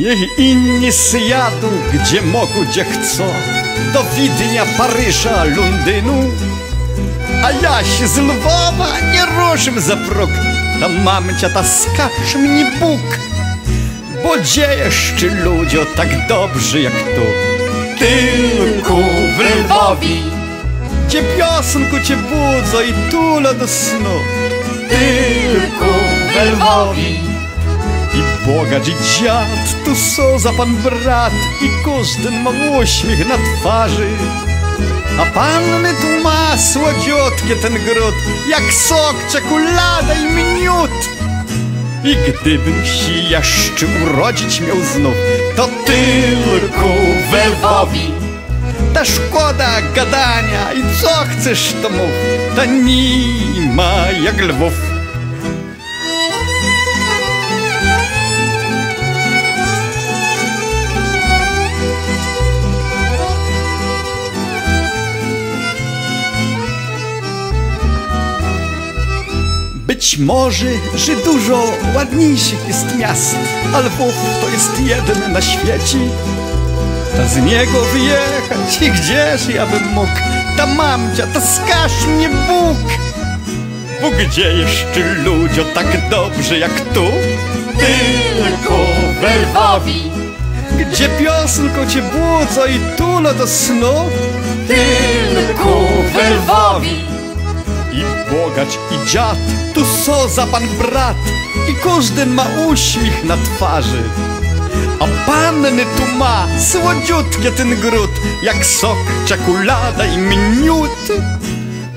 Niech inni zjadą, gdzie mogą, gdzie chcą. Do Widnia, Paryża, Londynu. A ja się z Lwowa nie ruszam za próg. Tam mamcia ta skaż mnie Bóg. Bo gdzie jeszcze ludzie tak dobrzy jak tu? Tylko w Lwowie, Gdzie piosenku cię budzą i tula do snu. Tylko w Lwowie, I bogacz i dziad, tu są za pan brat I każdy ma uśmiech na twarzy. A panny tu ma słodziutkie ten gród Jak sok, czekolada i miód. I gdybym się jeszcze urodzić miał znów To tylko w Lwowie, ta szkoda gadania I co chcesz to mów. Ta nie ma jak lwów Być może, że dużo ładniejszych jest miast, a Lwów to jest jeden na świecie. Ta z niego wyjechać i gdzież ja bym mógł? Ta mamcia, ta skaż mnie Bóg! Bo gdzie jeszcze ludzie tak dobrze jak tu? tylko w Lwowie, Gdzie piosenko cię budzą i tula do snu? tylko w Lwowie, I bogacz i dziad, tu są za pan brat I każdy ma uśmiech na twarzy. A panny tu ma słodziutkie ten gród Jak sok, czekolada i miód.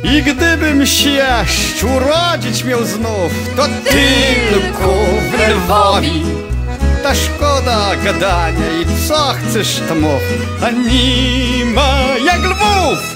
I gdybym się jeszcze urodzić miał znów To tylko w Lwowie Ta szkoda gadania i co chcesz to mów? A nie ma jak lwów,